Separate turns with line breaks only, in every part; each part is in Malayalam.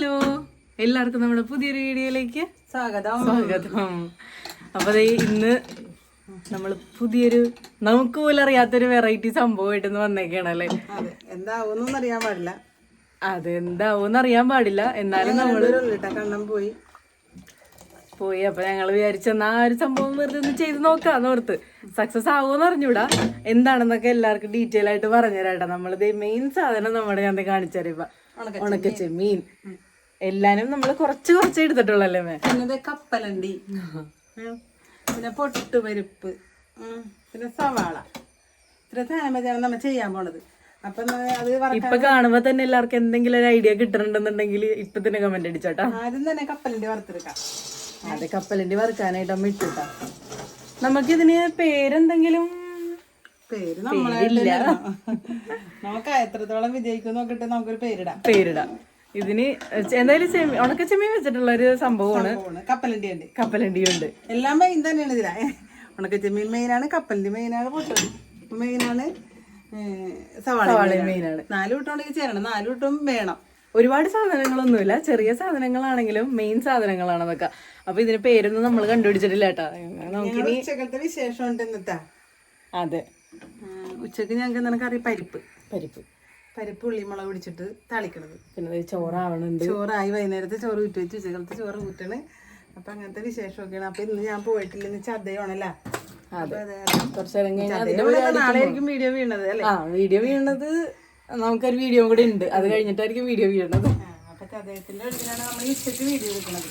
ഹലോ. എല്ലാവർക്കും നമ്മുടെ പുതിയൊരു വീഡിയോയിലേക്ക്
സ്വാഗതം.
സ്വാഗതം. അപ്പൊ ദേ ഇന്ന് നമ്മൾ പുതിയൊരു നമുക്ക് പോലും അറിയാത്തൊരു വെറൈറ്റി സംഭവമായിട്ട്
വന്നേക്കാണ് എന്താവൂന്നൊന്നും അറിയാൻ പാടില്ല.
അതെന്താവോന്ന് അറിയാൻ പാടില്ല. എന്നാലും നമ്മൾ
കണ്ണം പോയി.
പോയി. അപ്പൊ ഞങ്ങൾ വിചാരിച്ചെന്നാ ആ ഒരു സംഭവം വെറുതെ ഒന്ന് ചെയ്ത് നോക്കാന്ന് ഓർത്ത്. സക്സസ് ആവുമെന്ന് അറിഞ്ഞൂടാ. എന്താണെന്നൊക്കെ എല്ലാവർക്കും ഡീറ്റെയിൽ ആയിട്ട് പറഞ്ഞുതരാട്ടോ നമ്മളിത് മെയിൻ സാധനം നമ്മുടെ ഞാൻ കാണിച്ചറിയപ്പ ഉണക്ക എല്ലാനും നമ്മൾ കുറച്ച് കുറച്ച് എടുത്തിട്ടുള്ളല്ലേ മേ?
പിന്നെ കപ്പലണ്ടി. പിന്നെ പൊട്ടുപരിപ്പ്. പിന്നെ സവാള. ഇത്ര സാധനം നമ്മൾ ചെയ്യാൻ പോണത്. അപ്പൊ അത് വറ-
ഇപ്പൊ കാണുമ്പോ തന്നെ എല്ലാവർക്കും എന്തെങ്കിലും ഒരു ഐഡിയ കിട്ടണുണ്ടെന്നുണ്ടെങ്കിൽ ഇപ്പൊ തന്നെ കമന്റ് അടിച്ചോട്ടാ.
ആദ്യം തന്നെ കപ്പലിന്റെ വറുത്തെടുക്കാം.
അതെ കപ്പലിന്റെ വറുക്കാനായിട്ട് അമ്മ ഇട്ടുട്ടാ. നമുക്കിതിന് പേരെന്തെങ്കിലും?
പേര് നമ്മളെ നമുക്ക് എത്രത്തോളം വിജയിക്കും നോക്കിട്ട് നമുക്കൊരു പേരിടാം.
പേരിടാം. ഇതിന് എന്തായാലും ചെമ്മീൻ ഉണക്ക ചെമ്മീൻ വെച്ചിട്ടുള്ള ഒരു സംഭവമാണ്.
കപ്പലണ്ടി ഉണ്ട്
കപ്പലണ്ടി ഉണ്ട്
എല്ലാം മെയിൻ തന്നെയാണ് ഇതിലാ. ഉണക്കച്ചെമ്മീൻ മെയിനാണ് കപ്പലണ്ടി മെയിനാണ് പൊട്ടൽ മെയിനാണ് സവാള
മെയിനാണ്
നാല് വിട്ടുണ്ടെങ്കിൽ ചേരണം നാല് വിട്ടും വേണം.
ഒരുപാട് സാധനങ്ങളൊന്നുമില്ല. ചെറിയ സാധനങ്ങളാണെങ്കിലും മെയിൻ സാധനങ്ങളാണ് അതൊക്കെ അപ്പൊ ഇതിന് പേരൊന്നും നമ്മൾ കണ്ടുപിടിച്ചിട്ടില്ല കേട്ടാ.
ഉച്ചകത്തെ വിശേഷം ഉണ്ട്
അതെ.
ഉച്ചയ്ക്ക് ഞങ്ങൾക്ക് നിനക്ക് അറിയാം പരിപ്പ്.
പരിപ്പ്.
പരിപ്പ് ഉള്ളി മുളക് പിടിച്ചിട്ട് താളിക്കണത്.
പിന്നെ ചോറാവണുണ്ട്.
ചോറായി വൈകുന്നേരത്തെ ചോറ് ഊറ്റി വെച്ച്. ഉച്ചക്കലത്തെ ചോറ് ഊറ്റണ്. അപ്പൊ അങ്ങനത്തെ വിശേഷമൊക്കെയാണ്. അപ്പൊ ഇന്ന് ഞാൻ പോയിട്ടില്ല. ഇന്ന് വെച്ചാൽ
അതെ.
അതെ
കുറച്ച് നേരം കഴിഞ്ഞാൽ
നാളെ ആയിരിക്കും വീഡിയോ വീണത് അല്ലേ?
ആ വീഡിയോ വീണത് നമുക്കൊരു വീഡിയോ കൂടെ ഉണ്ട്. അത് കഴിഞ്ഞിട്ടായിരിക്കും വീഡിയോ വീണത്.
അപ്പൊ ചതയത്തിന്റെ അടുത്തിലാണ് നമ്മൾ വീഡിയോ എടുക്കുന്നത്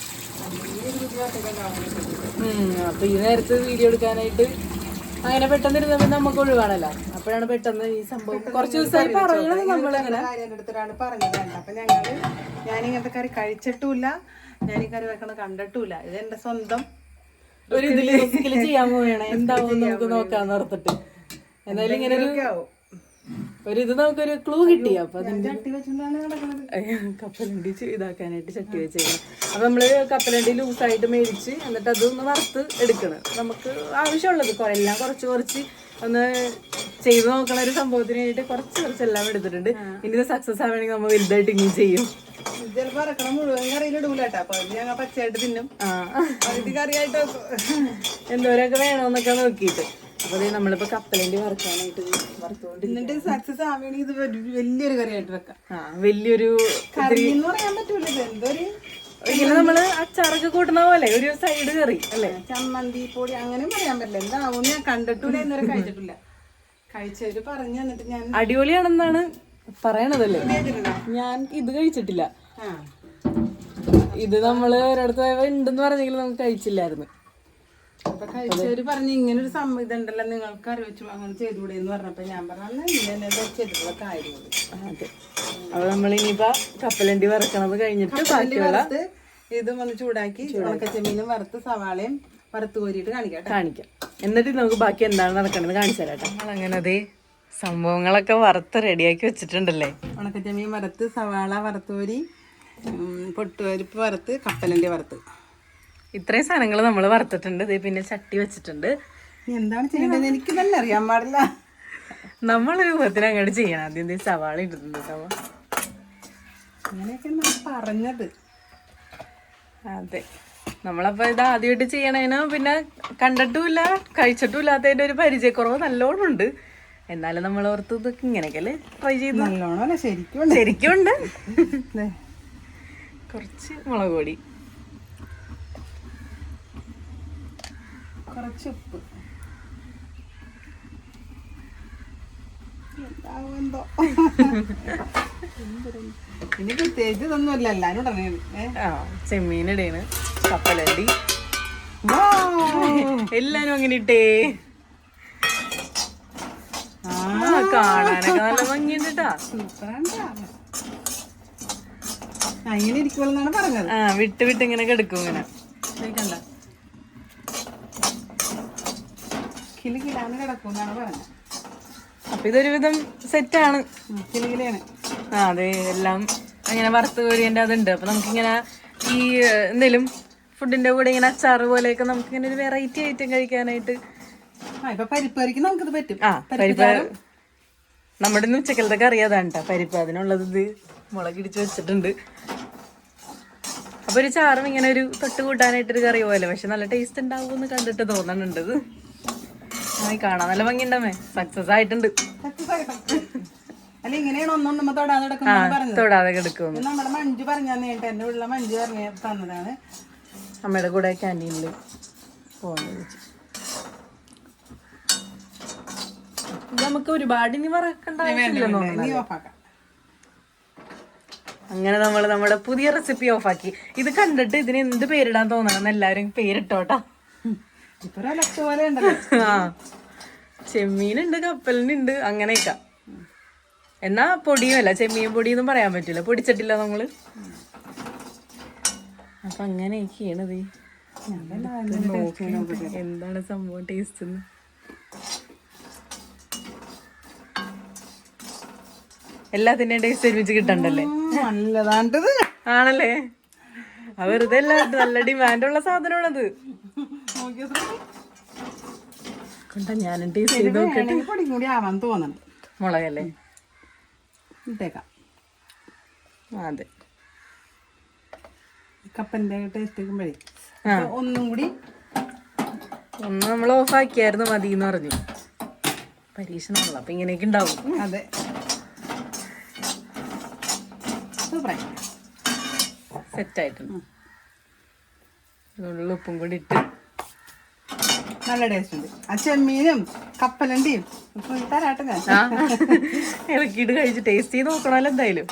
അപ്പൊ ഈ നേരത്ത് വീഡിയോ എടുക്കാനായിട്ട് അങ്ങനെ പെട്ടെന്ന് ഇരുന്നപ്പോ നമുക്ക് ഒഴിവാണല്ലോ. അപ്പോഴാണ് പെട്ടെന്ന് ഈ സംഭവം കുറച്ച് ദിവസമായി പറയുന്നത് നമ്മളിങ്ങനെ
അടുത്തൊരാണ് പറഞ്ഞത് അപ്പൊ ഞങ്ങൾ ഞാൻ ഇങ്ങനത്തെ കറി കഴിച്ചിട്ടുമില്ല. ഞാൻ ഈ കറി വെക്കണ കണ്ടിട്ടുമില്ല. ഇത് എന്റെ സ്വന്തം
ഒരു ഇതിൽ ചെയ്യാൻ പോവുകയാണ്. എന്താവും നമുക്ക് നോക്കാന്ന് ഓർത്തിട്ട്. എന്തായാലും ഇങ്ങനെ ഒരു ഒരു ഇത് നമുക്കൊരു ക്ലൂ കിട്ടി. അപ്പൊ അതിന്റെ കപ്പലണ്ടി ഇതാക്കാനായിട്ട് ചട്ടി വെച്ചേക്കണം അപ്പൊ നമ്മൾ കപ്പലണ്ടി ലൂസായിട്ട് മേടിച്ച് എന്നിട്ട് അതൊന്ന് വറുത്ത് എടുക്കണം. നമുക്ക് ആവശ്യമുള്ളത് എല്ലാം കുറച്ച് കുറച്ച് ഒന്ന് ചെയ്ത് നോക്കണ ഒരു സംഭവത്തിന് വേണ്ടിട്ട് കുറച്ച് കുറച്ച് എല്ലാം എടുത്തിട്ടുണ്ട്. ഇനി ഇത് സക്സസ് ആവണമെങ്കിൽ നമ്മൾ വലുതായിട്ട് ഇങ്ങനെ ചെയ്യും.
ചിലപ്പോ ഇറക്കണം മുഴുവൻ കറിയിൽ ഇടൂല കേട്ടോ. അപ്പൊ ഞങ്ങൾ പച്ചയായിട്ട് തിന്നും. കറിയായിട്ട്
എന്തോരൊക്കെ വേണമെന്നൊക്കെ നോക്കിയിട്ട്. അപ്പൊ ദേ നമ്മളിപ്പോ കപ്പലണ്ടി വറുക്കാനായിട്ട് വറുത്തുകൊണ്ട്
എന്നിട്ട് സക്സസ് ആവുകയാണെങ്കിൽ ഇത് വലിയൊരു കറിയായിട്ട് വെക്കാം.
ആ വലിയൊരു
കറി എന്ന് പറയാൻ പറ്റൂല ഇത് എന്തൊരു
ഇങ്ങനെ നമ്മൾ അച്ചാറൊക്കെ കൂട്ടുന്ന പോലെ ഒരു സൈഡ് കറി അല്ലേ?
ചമ്മന്തി പൊടി അങ്ങനെ പറയാൻ പറ്റില്ല. എന്താവും ഞാൻ കണ്ടിട്ടില്ല ഇന്നലെ കഴിച്ചിട്ടില്ല. കഴിച്ചവര് പറഞ്ഞു എന്നിട്ട് ഞാൻ
അടിപൊളിയാണെന്നാണ് പറയണതല്ലേ? ഞാൻ ഇത് കഴിച്ചിട്ടില്ല. ഇത് നമ്മൾ ഒരിടത്ത് ഉണ്ടെന്ന് പറഞ്ഞെങ്കിലും നമുക്ക് കഴിച്ചില്ലായിരുന്നു.
അപ്പൊ കഴിച്ചവര് പറഞ്ഞു ഇങ്ങനെ ഒരു സംഭവം ഇതുണ്ടല്ലോ നിങ്ങൾക്ക് അറിയിച്ചു അങ്ങനെ ചെയ്തുകൂടെ എന്ന് പറഞ്ഞപ്പോ ഞാൻ പറഞ്ഞു ഇങ്ങനെ ചെയ്തിട്ടുള്ള കാര്യങ്ങൾ
അതെ. അപ്പൊ നമ്മൾ ഇനിയിപ്പോ കപ്പലണ്ടി വറക്കണത് കഴിഞ്ഞിട്ട് ബാക്കിയുള്ള
വന്ന് ഇതും ഒന്ന് ചൂടാക്കി ഉണക്കച്ചെമ്മീനും വറുത്ത് സവാളയും വറുത്ത് കോരിയിട്ട് കാണിക്കാം
കാണിക്കാം. എന്നിട്ട് നമുക്ക് ബാക്കി എന്താണ് നടക്കണമെന്ന് കാണിച്ചു തരാം അങ്ങനെ അതെ സംഭവങ്ങളൊക്കെ വറുത്ത് റെഡിയാക്കി വെച്ചിട്ടുണ്ടല്ലേ?
ഉണക്കച്ചെമ്മീൻ വറുത്ത് സവാള വറുത്തോരി പൊട്ടുപരിപ്പ് വറുത്ത് കപ്പലണ്ടി വറുത്ത്.
ഇത്രയും സാധനങ്ങൾ നമ്മൾ വറുത്തിട്ടുണ്ട്. ദേ പിന്നെ ചട്ടി വെച്ചിട്ടുണ്ട്.
എന്താണ് ചെയ്യേണ്ടത് എനിക്ക് തന്നെ അറിയാൻ പാടില്ല.
നമ്മൾ രൂപത്തിന് അങ്ങോട്ട് ചെയ്യണം. ആദ്യം സവാള ഇടുന്നുണ്ട് സവാള
അങ്ങനെയൊക്കെയാണ് നമ്മൾ പറഞ്ഞത്.
അതെ. നമ്മളപ്പോ ഇത് ആദ്യമായിട്ട് ചെയ്യണേന് പിന്നെ കണ്ടിട്ടുമില്ല കഴിച്ചിട്ടും ഇല്ലാത്തതിന്റെ ഒരു പരിചയക്കുറവ് നല്ലോണം ഉണ്ട് എന്നാലും നമ്മൾ ഓർത്ത് ഇതൊക്കെ ഇങ്ങനെയൊക്കെ ട്രൈ ചെയ്തു
നല്ലോണം ശരിക്കും.
ശരിക്കും ഉണ്ട് കുറച്ച് മുളക് പൊടി.
കുറച്ച് ഉപ്പ്. എന്താവും എന്തോ ഇനി പ്രത്യേകിച്ച് ഇതൊന്നുമില്ല എല്ലാരും
ആ ചെമ്മീൻ ഇടേണ് കപ്പലണ്ടി എല്ലാരും അങ്ങനെ ഇട്ടേ. ആ കാണാനൊക്കെ നല്ല ഭംഗിയുണ്ട്
അങ്ങനെ ഇരിക്കുമെന്നാണ് പറഞ്ഞത്.
ആ വിട്ട് വിട്ട് ഇങ്ങനെ കിടക്കും ഇങ്ങനെ.
കണ്ട കിലി കിലാന്ന് കിടക്കുമെന്നാണ് പറഞ്ഞത്.
അപ്പൊ ഇതൊരുവിധം സെറ്റാണ്.
ഉം, കിലി കിലയാണ്
ആ അതെ എല്ലാം അങ്ങനെ വറുത്ത് കോരിയേണ്ട അതുണ്ട്. അപ്പൊ നമുക്കിങ്ങനെ ഈ എന്തെങ്കിലും ഫുഡിന്റെ കൂടെ ഇങ്ങനെ അച്ചാറ് പോലെയൊക്കെ നമുക്ക് ഇങ്ങനെ ഒരു വെറൈറ്റി ഐറ്റം കഴിക്കാനായിട്ട്
ആ ഇപ്പൊ പരിപ്പ് കറിക്ക് നമുക്കിത് പറ്റും.
ആ പരിപ്പ് നമ്മുടെ ഇന്ന് ഉച്ചക്കലത്തെ കറി അതാണ് കേട്ടോ. പരിപ്പ് അതിനുള്ളത് ഇത് മുളകിടിച്ച് വെച്ചിട്ടുണ്ട്. അപ്പൊ ഒരു ചാറും ഇങ്ങനെ ഒരു തൊട്ട് കൂട്ടാനായിട്ടൊരു കറി പോലെ. പക്ഷെ നല്ല ടേസ്റ്റ് ഉണ്ടാവും എന്ന് കണ്ടിട്ട് തോന്നണുണ്ടത് കാണാൻ നല്ല ഭംഗിണ്ടമ്മേ സക്സസ് ആയിട്ടുണ്ട്.
അല്ല ഇങ്ങനെയാണ് ഒന്നും നമ്മ തൊടാതെ കിടക്കുന്നത്
തൊടാതെ കിടക്കും
നമ്മുടെ മഞ്ജു പറഞ്ഞു തന്നിട്ട് എന്റെ ഉള്ള മഞ്ജു പറഞ്ഞു തന്നതാണ്.
അമ്മയുടെ കൂടെ ക്യാന്റീനിൽ പോകുന്നത് വെച്ച് നമുക്ക് ഒരുപാട് ഇനി തോന്നുന്നു അങ്ങനെ നമ്മൾ നമ്മുടെ പുതിയ റെസിപ്പി ഓഫാക്കി ഇത് കണ്ടിട്ട് ഇതിന് എന്ത് പേരിടാൻ തോന്നണം എല്ലാവരും പേരിട്ടോട്ടാ. ആ. ചെമ്മീനുണ്ട് കപ്പലിനുണ്ട് അങ്ങനെയൊക്കെ. എന്നാ പൊടിയുമല്ല ചെമ്മീൻ പൊടിയൊന്നും പറയാൻ പറ്റില്ല. പൊടിച്ചിട്ടില്ല നമ്മൾ. അപ്പൊ അങ്ങനെയൊക്കെയാണ് ഇത്. എന്താണ് സംഭവം ടേസ്റ്റ് എല്ലാത്തിന്റെയും ടേസ്റ്റ് ഒരുമിച്ച് കിട്ടണ്ടല്ലേ?
നല്ലതാണ്ടത്.
ആണല്ലേ? ആ വെറുതെ അല്ല നല്ല ഡിമാൻഡുള്ള സാധനമാണത്? കണ്ട ഞാനും ടേസ്റ്റ് ചെയ്ത്
വേണമെങ്കിൽ പൊടി കൂടി ആവാൻ തോന്നണം
മുളകല്ലേ?
ഇട്ടേക്കാം
അതെ.
കപ്പന്റെ ടേസ്റ്റ് വെക്കുമ്പോഴേ ഒന്നും കൂടി
ഒന്ന് നമ്മൾ ഓഫ് ആക്കിയായിരുന്നു മതി എന്ന് പറഞ്ഞു. പരീക്ഷണമുള്ള അപ്പൊ ഇങ്ങനെയൊക്കെ ഉണ്ടാവും.
അതെ. സൂപ്പറായി.
സെറ്റ് ആയിട്ടുണ്ട്. ഉള്ള ഉപ്പും കൂടി ഇട്ട്
നല്ല ടേസ്റ്റ് ഉണ്ട്. ആ ചെമ്മീനും കപ്പലണ്ടിയും തരാട്ടെ ഞാൻ.
ഇളക്കിയിട്ട് കഴിച്ച് ടേസ്റ്റ് ചെയ്ത് നോക്കണമല്ലോ എന്തായാലും.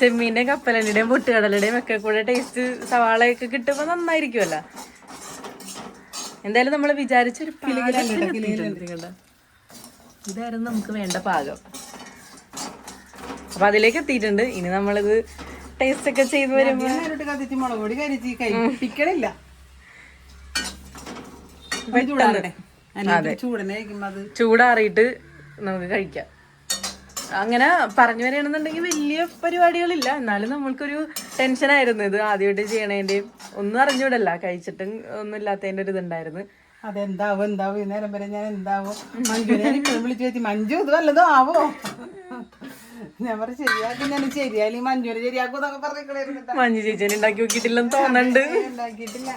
ചെമ്മീന്റെ കപ്പലണ്ടിയുടെയും പൊട്ടുകടലയുടെയും ഒക്കെ കൂടെ ടേസ്റ്റ് സവാളയൊക്കെ കിട്ടുമ്പോൾ നന്നായിരിക്കുമല്ലോ. എന്തായാലും നമ്മൾ വിചാരിച്ചൊരു? ഇതായിരുന്നു നമുക്ക് വേണ്ട പാകം. അപ്പൊ അതിലേക്ക് എത്തിയിട്ടുണ്ട്. ഇനി നമ്മളിത് ടേസ്റ്റ് ഒക്കെ ചെയ്ത്
വരുമ്പോൾ മുളക് പൊടി കരിച്ച് കൈ
ചൂടാറിയിട്ട് നമുക്ക് കഴിക്കാം. അങ്ങനെ പറഞ്ഞു വരികയാണെന്നുണ്ടെങ്കിൽ വലിയ പരിപാടികളില്ല. എന്നാലും നമ്മൾക്കൊരു ടെൻഷനായിരുന്നു ഇത് ആദ്യമായിട്ട് ചെയ്യണേന്റെയും ഒന്നും അറിഞ്ഞൂടല്ല കഴിച്ചിട്ടും ഒന്നും ഇല്ലാത്തതിന്റെ ഒരു ഇതുണ്ടായിരുന്നു.
അതെന്താവോ എന്താവോ? ഈ നേരം വരെ ഞാൻ എന്താവോ? മഞ്ജുനെ വിളിച്ചു വെച്ച് മഞ്ജു ഇത് വല്ലതും ആവോ? ഞാൻ പറഞ്ഞു ശരിയാക്കും ഞാൻ ശരിയായാലും മഞ്ജുനെ ശരിയാക്കും എന്നൊക്കെ പറഞ്ഞിട്ട്
മഞ്ഞു ചേച്ചി ഉണ്ടാക്കി നോക്കിയിട്ടില്ലെന്ന് തോന്നുന്നുണ്ട്.
ഉണ്ടാക്കിയിട്ടില്ല.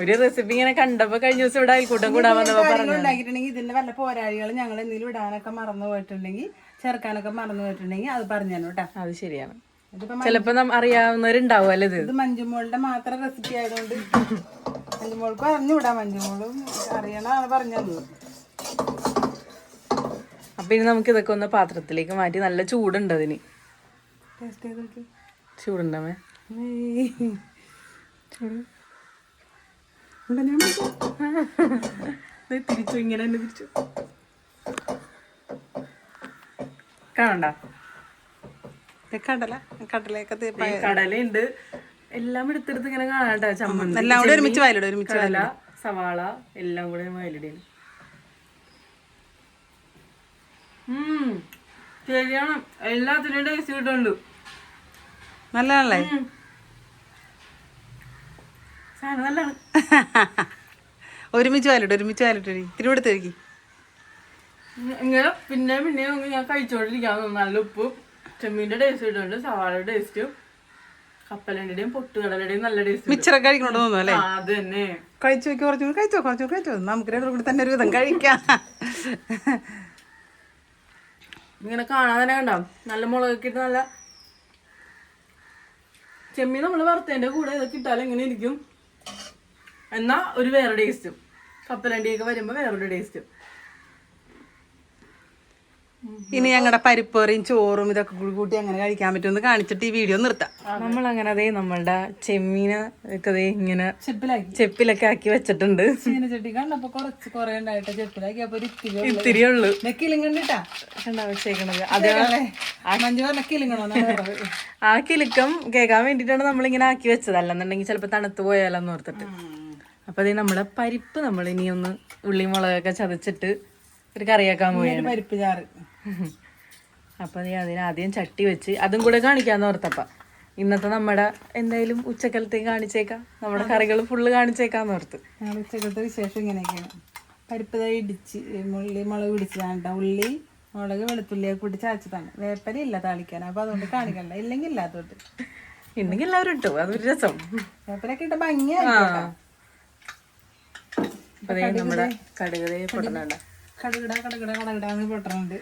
ഒരു റെസിപ്പി ഇങ്ങനെ കണ്ടപ്പോ കഴിഞ്ഞ ദിവസം ഇവിടെ അയൽക്കൂട്ടം കൂടാൻ വന്നപ്പോ പറഞ്ഞു
ഉണ്ടാക്കിയിട്ടുണ്ടെങ്കിൽ ഇതിന്റെ വല്ല പോരാളികൾ ഞങ്ങൾ എന്തെങ്കിലും ഇടാനൊക്കെ മറന്നു പോയിട്ടുണ്ടെങ്കിൽ ചേർക്കാനൊക്കെ മറന്നു പോയിട്ടുണ്ടെങ്കിൽ അത് പറഞ്ഞു കേട്ടോ.
അത് ശരിയാണ്. ചിലപ്പോ അറിയാവുന്നവരുണ്ടാവും അല്ലെ ഇത്?
ഇത് മഞ്ജുമോളുടെ മാത്രം റെസിപ്പി ആയതുകൊണ്ട്. മഞ്ജുമോൾക്ക് അറിഞ്ഞുവിടാ മഞ്ജുമോളും അറിയണതാണ് പറഞ്ഞത്
അപ്പൊ ഇനി നമുക്ക് ഇതൊക്കെ ഒന്ന് പാത്രത്തിലേക്ക് മാറ്റി നല്ല ചൂടുണ്ട് അതിന്.
ചൂടുണ്ടാവേ ചെയ്ത് നോക്കി
ചൂടുണ്ടമേ
ഉണ്ടോ ഞാൻ വിളിക്കാം?
തിരിച്ചു ഇങ്ങനെ തന്നെ തിരിച്ചു. കാണണ്ട?
കടല കടലയൊക്കെ
കടലയുണ്ട്. എല്ലാം എടുത്തെടുത്ത് ഇങ്ങനെ കാണാട്ടോ ചമ്മന്തി
എല്ലാം കൂടി ഒരുമിച്ച് വയലിടും ഒരുമിച്ച്
കടല സവാള എല്ലാം കൂടെ വയലിടയാണ് ഉം ശരിയാണ്. എല്ലാത്തിനും ടേസ്റ്റ് കിട്ടുന്നുണ്ട്.
നല്ലതാണല്ലേ? ഒരുമിച്ച് വാലിട്ട് ഒരുമിച്ച് വയലിട്ട് ഇത്തിരി കൊടുത്ത് കഴിക്കി
ഇങ്ങനെ പിന്നെ പിന്നെ ഞാൻ കഴിച്ചോണ്ടിരിക്കാൻ നല്ല ഉപ്പും ചെമ്മീന്റെ ടേസ്റ്റ് ഇട്ടുണ്ട് സവാളയുടെ ടേസ്റ്റും കപ്പലണ്ടിയുടെയും പൊട്ടുകടലയുടെയും നല്ല ടേസ്റ്റ്
മിച്ചറൊക്കെ കഴിക്കണോണ്ട് തോന്നുന്നു അല്ലേ?
അത് തന്നെ.
കഴിച്ചു നോക്കി കുറച്ചും കൂടി കഴിച്ചോ കുറച്ചും കൂടി കഴിച്ചോ. നമുക്ക് രണ്ടും കൂടി തന്നെ ഒരു വിധം കഴിക്കാം.
ഇങ്ങനെ കാണാൻ തന്നെ കണ്ടോ? നല്ല മുളകൊക്കെ ഇട്ട് നല്ല ചെമ്മീൻ നമ്മൾ വറുത്തതിന്റെ കൂടെ ഇതൊക്കെ ഇട്ടാലും ഇങ്ങനെ ഇരിക്കും. എന്നാ ഒരു വേറെ ടേസ്റ്റും കപ്പലണ്ടിയൊക്കെ വരുമ്പോ വേറൊരു ടേസ്റ്റും
ഇനി ഞങ്ങളുടെ പരിപ്പേറിയും ചോറും ഇതൊക്കെ കൂടി കൂട്ടി അങ്ങനെ കഴിക്കാൻ പറ്റുമെന്ന് കാണിച്ചിട്ട് ഈ വീഡിയോ നിർത്താം.
നമ്മൾ അങ്ങനെ അതേ നമ്മളുടെ ചെമ്മീനെ ഒക്കെ ദേ ഇങ്ങനെ
ചെപ്പിലാക്കി.
ചെപ്പിലൊക്കെ ആക്കി വെച്ചിട്ടുണ്ട്.
ചീനച്ചട്ടി കണ്ടപ്പോ കുറച്ച് കുറെ ഉണ്ടായിട്ട് ചെപ്പിലാക്കി. അപ്പൊ ഒരു ഇത്തിരി ഉള്ളു.
ഇത്തിരി ഉള്ളു.
ദേ കിളിങ്കണ്ടിട്ടാ
കണ്ടാ വെച്ചേക്കണത്. അത്
മഞ്ജു പറഞ്ഞ കിളിങ്ങണോ
ആ കിലുക്കം കേൾക്കാൻ വേണ്ടിട്ടാണ് നമ്മളിങ്ങനെ ആക്കി വെച്ചത്. അല്ലെന്നുണ്ടെങ്കിൽ ചിലപ്പോ തണുത്ത് പോയാലോന്ന് ഓർത്തിട്ട്. അപ്പൊ ഇത് നമ്മുടെ പരിപ്പ് നമ്മൾ ഇനി ഒന്ന് ഉള്ളി മുളകൊക്കെ ചതച്ചിട്ട് ഒരു കറിയാക്കാൻ പോയാണ്
പരിപ്പ് ചാറ്.
അപ്പൊ നീ അതിന് ആദ്യം ചട്ടി വെച്ച് അതും കൂടെ കാണിക്കാന്ന് ഓർത്തപ്പ. ഇന്നത്തെ നമ്മുടെ എന്തായാലും ഉച്ചക്കലത്തേക്ക് കാണിച്ചേക്കാം. നമ്മുടെ കറികൾ ഫുള്ള് കാണിച്ചേക്കാന്ന് ഓർത്ത്.
ഉച്ചക്കലത്തെ വിശേഷം ഇങ്ങനെയൊക്കെയാണ്. പരിപ്പ് തൈ ഇടിച്ച് ഉള്ളി മുളക് പിടിച്ചതാണ് ട്ടോ. ഉള്ളി മുളക് വെളുത്തുള്ളിയൊക്കെ കൂടി ചാച്ചതാണ് വേപ്പര ഇല്ല താളിക്കാൻ. അപ്പൊ അതുകൊണ്ട് കാണിക്കണ്ട. ഇല്ലെങ്കിൽ ഇല്ലാത്തോട്ട്
ഇല്ലെങ്കിൽ എല്ലാവരും ഇട്ടു. അതൊരു രസം.
വേപ്പരൊക്കെ ഇട്ട ഭംഗിയായിക്കോട്ടെ
അപ്പൊ ദേ നമ്മുടെ കടുകതേ പൊട്ടണണ്ട.
കടുകിട കടുകിട കടകിടാന്ന് പൊട്ടണുണ്ട്.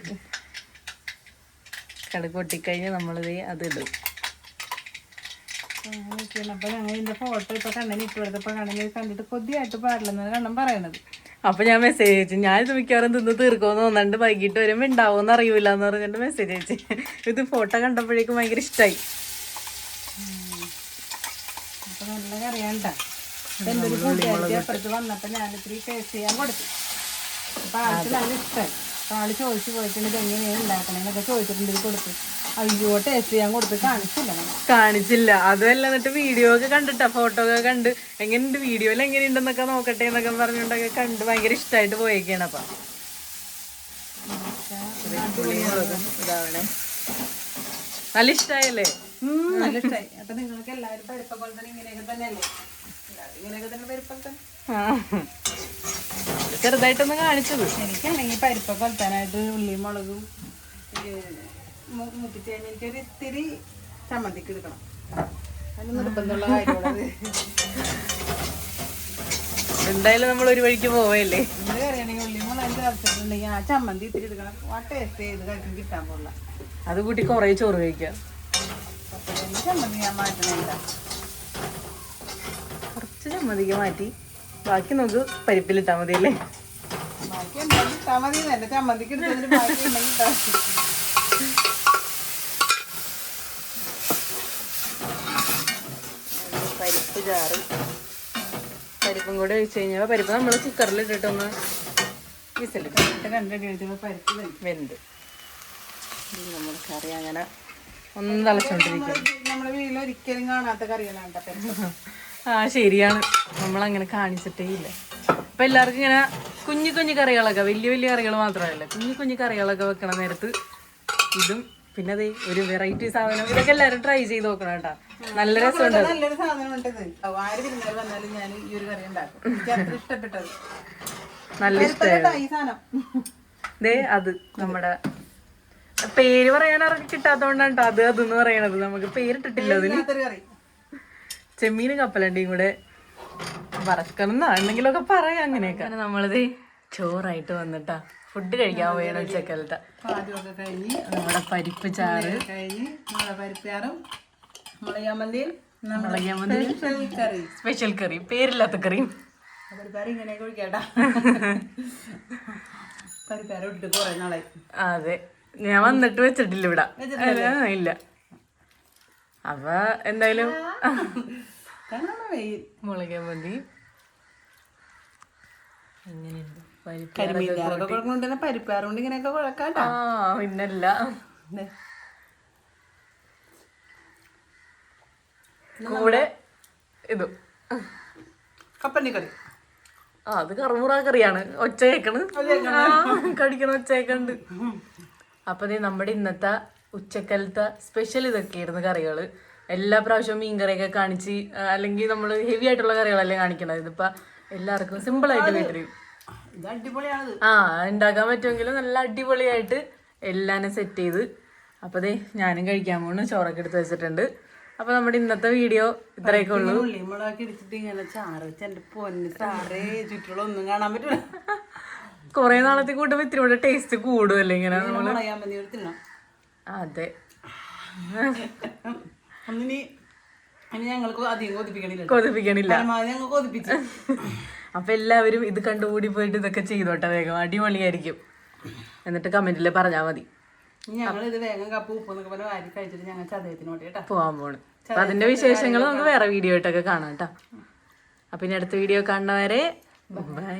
കടുക് പൊട്ടിക്കഴിഞ്ഞ നമ്മളിത് അത് ഇടും.
അങ്ങനെയൊക്കെയാണ് അപ്പൊ ഞങ്ങൾ ഇതിന്റെ ഫോട്ടോ കണ്ണന് കണ്ടിട്ട് കൊതിയായിട്ട് പാടില്ലെന്നാണ് കണ്ണൻ പറയണത്.
അപ്പോൾ ഞാൻ മെസ്സേജ് അയച്ചു. ഞാൻ ഇത് മിക്കവാറും തിന്ന് തീർക്കുമെന്ന് തോന്നാണ്ട് വൈകിട്ട് വരുമ്പോ ഉണ്ടാവുമെന്ന് അറിയൂല എന്ന് പറഞ്ഞിട്ട് മെസ്സേജ് അയച്ചു. ഇത് ഫോട്ടോ കണ്ടപ്പോഴേക്കും ഭയങ്കര
ഇഷ്ടായി. നല്ല കറിയാണ്ട എന്റെ ഒരു കൂട്ടുകാരി അപ്പുറത്ത് വന്നപ്പോ ഞാൻ ഇത്തിരി ടേസ്റ്റ് ചെയ്യാൻ കൊടുത്തു. അപ്പൊ ആൾക്ക് നല്ല ഇഷ്ടം അപ്പൊ ആൾ ചോദിച്ചു പോയിട്ടുണ്ട് ഇത് എങ്ങനെയാണ് ഉണ്ടാക്കണേന്നൊക്കെ ചോദിച്ചിട്ടുണ്ട് കൊടുത്തു. അയ്യോ ടേസ്റ്റ് ചെയ്യാൻ കൊടുത്ത് കാണിച്ചില്ല
കാണിച്ചില്ല. അതുമല്ല എന്നിട്ട് വീഡിയോ ഒക്കെ കണ്ടിട്ടാ ഫോട്ടോ ഒക്കെ കണ്ട്. എങ്ങനെയുണ്ട് വീഡിയോയിൽ എങ്ങനെയുണ്ടെന്നൊക്കെ നോക്കട്ടെ എന്നൊക്കെ പറഞ്ഞുകൊണ്ടൊക്കെ കണ്ട് ഭയങ്കര ഇഷ്ടമായിട്ട് പോയേക്കാണ് അപ്പൊ. നല്ല ഇഷ്ടായല്ലേ?
ഉം, നല്ല ഇഷ്ടമായി അപ്പൊ നിങ്ങൾക്ക് എല്ലാവരും പഠിപ്പ പോലെ തന്നെ ഇങ്ങനെയൊക്കെ തന്നെയല്ലേ? ഇങ്ങനെയൊക്കെ തന്നെ.
ചെറുതായിട്ടൊന്ന് കാണിച്ചത്.
എനിക്കാണെങ്കിൽ പരിപ്പ കൊലത്താനായിട്ട് ഉള്ളിയും മുളകും മുപ്പിച്ച് എനിക്കൊരു ഇത്തിരി ചമ്മന്തിക്ക് എടുക്കണം. അതിന് നിർബന്ധമുള്ള കാര്യമുള്ളത്
എന്തായാലും നമ്മൾ ഒരു വഴിക്ക് പോവല്ലേ?
എന്ത് കറിയാണെങ്കിൽ ഉള്ളി മുളക് ചേർത്തിട്ടുണ്ടെങ്കിൽ ആ ചമ്മന്തി ഇത്തിരി എടുക്കണം. ആ ടേസ്റ്റ് ചെയ്ത് കഴിക്കും കിട്ടാൻ പോലുള്ള
അത് കൂട്ടി കുറേ ചോറ് കഴിക്കാം.
ചമ്മന്തി ഞാൻ മാറ്റണില്ല.
ചമ്മന്തിക്ക് മാറ്റി. ബാക്കി നമുക്ക് പരിപ്പിലിട്ടാ മതി അല്ലേ? പരിപ്പ് ചാറ്. പരിപ്പും കൂടെ ഒഴിച്ച് കഴിഞ്ഞാൽ പരിപ്പ് നമ്മൾ കുക്കറിൽ ഇട്ടിട്ടൊന്ന് വിസലിട്ട്
രണ്ടടി കഴിച്ചപ്പോൾ പരിപ്പ്
വെന്ത്. നമ്മൾ കറി അങ്ങനെ ഒന്ന് തിളച്ചോണ്ടിരിക്കും
നമ്മുടെ വീട്ടിൽ ഒരിക്കലും കാണാത്ത കറികളാണ് കേട്ടോ
ആ ശരിയാണ്. നമ്മൾ അങ്ങനെ കാണിച്ചിട്ടേ ഇല്ല. അപ്പൊ എല്ലാവർക്കും ഇങ്ങനെ കുഞ്ഞു കുഞ്ഞു കറികളൊക്കെ വലിയ വലിയ കറികൾ മാത്രമല്ല കുഞ്ഞു കുഞ്ഞു കറികളൊക്കെ വെക്കണ നേരത്ത് ഇതും പിന്നെ അതെ ഒരു വെറൈറ്റി സാധനം. ഇതൊക്കെ എല്ലാവരും ട്രൈ ചെയ്ത് നോക്കണം കേട്ടോ. നല്ല രസമുണ്ട്
ഇവിടെ നല്ലൊരു സാധനമുണ്ട് ഇത്. ഓ, ആര് വിരുന്നുകാർ വന്നാലും ഞാൻ ഈ ഒരു കറി ഉണ്ടാക്കും. എനിക്ക് അത്ര ഇഷ്ടപ്പെട്ടത്.
നല്ല ഇഷ്ടം. ദേ അത് നമ്മുടെ പേര് പറയാൻ കിട്ടാത്തോണ്ടാട്ടോ അത് അതെന്ന് പറയണത്. നമുക്ക് പേരിട്ടിട്ടില്ല അതിന്.
കറി.
ചെമ്മീനും കപ്പലണ്ടിയും കൂടെ വറക്കണം എന്നാണെങ്കിലൊക്കെ പറയാം അങ്ങനെയൊക്കെ. നമ്മളത് ചോറായിട്ട് വന്നിട്ടാ. ഫുഡ് കഴിക്കാൻ പോയാണ് ഉച്ചക്കലത്തെ.
പാചകമൊക്കെ കഴിഞ്ഞ്
നമ്മുടെ പരിപ്പ് ചാറ്.
കഴിഞ്ഞ് സ്പെഷ്യൽ കറി
സ്പെഷ്യൽ കറി പേരില്ലാത്ത കറിയും.
പരിപ്പാറ് ഇങ്ങനെയൊക്കെ ഒഴിക്കാട്ടാ പരിപ്പാറ് ഇട്ടിട്ട് കുറേ നാളായി.
അതെ. ഞാൻ വന്നിട്ട് വെച്ചിട്ടില്ല ഇവിടെ. ഇല്ല. അപ്പൊ എന്തായാലും
വെയിൽ
മുളക് മതി. എങ്ങനെയുണ്ട്?
കരിമീൻകാരൊക്കെ കൊണ്ട് തന്നെ പരിപ്പാറ് കൊണ്ട് ഇങ്ങനെയൊക്കെ കുഴക്കാട്ടാ
ആ പിന്നല്ല. കൂടെ ഇതും.
കപ്പന്നിക്കറി
ആ അത് കറുമുറ കറിയാണ്. ഒച്ച കേക്കണ്. കടിക്കണ ഒച്ച കേക്കണ്ട്. അപ്പൊ നമ്മുടെ ഇന്നത്തെ ഉച്ചക്കലത്തെ സ്പെഷ്യൽ ഇതൊക്കെയായിരുന്നു കറികൾ. എല്ലാ പ്രാവശ്യവും മീൻ കറിയൊക്കെ കാണിച്ച് അല്ലെങ്കിൽ നമ്മൾ ഹെവി ആയിട്ടുള്ള കറികളല്ലേ കാണിക്കണത്. ഇതിപ്പോ എല്ലാവർക്കും സിമ്പിൾ ആയിട്ട് വീട്ടിൽ ആ ഉണ്ടാക്കാൻ പറ്റുമെങ്കിൽ നല്ല അടിപൊളിയായിട്ട് എല്ലാം സെറ്റ് ചെയ്ത്. അപ്പോൾ ദേ ഞാനും കഴിക്കാൻ പോകുന്നു ചോറൊക്കെ എടുത്ത് വെച്ചിട്ടുണ്ട്. അപ്പൊ നമ്മുടെ ഇന്നത്തെ വീഡിയോ ഇത്രയൊക്കെ ഉള്ളൂ.
ഉള്ളി മുളകൊക്കെ ഇടിച്ചിട്ട് ഇങ്ങനെ ചാറ് വെച്ച് എന്റെ പൊന്ന് ചാറേ ചുറ്റുള്ള ഒന്നും കാണാൻ പറ്റൂല.
കുറേ നാളത്തെ കൂട്ടുമ്പോ ഇത്തിരി കൂടെ ടേസ്റ്റ് കൂടുമല്ലേ ഇങ്ങനെ അതെ.
ഇനി ഞങ്ങൾക്ക് അധികം കൊതിപ്പിക്കണില്ല. ഞങ്ങൾ കൊതിപ്പിച്ചു.
അപ്പൊ എല്ലാവരും ഇത് കണ്ടുകൂടി പോയിട്ട് ഇതൊക്കെ ചെയ്തോട്ടെ വേഗം. അടിപൊളിയായിരിക്കും. എന്നിട്ട് കമന്റിൽ പറഞ്ഞാ മതി.
ഞങ്ങൾ ഇത് വേഗം കപ്പ് ഉപ്പ് എന്നൊക്കെ പറഞ്ഞ് വാരി കഴിച്ചിട്ട് ഞങ്ങൾ ചതയത്തിനോട്ട് കേട്ടാ.
പോവാൻ പോണ്. അപ്പൊ അതിന്റെ വിശേഷങ്ങൾ നമുക്ക് വേറെ വീഡിയോ ആയിട്ടൊക്കെ കാണാം കേട്ടോ. അപ്പൊ ഇനി അടുത്ത വീഡിയോ കാണുന്നവരെ ബൈ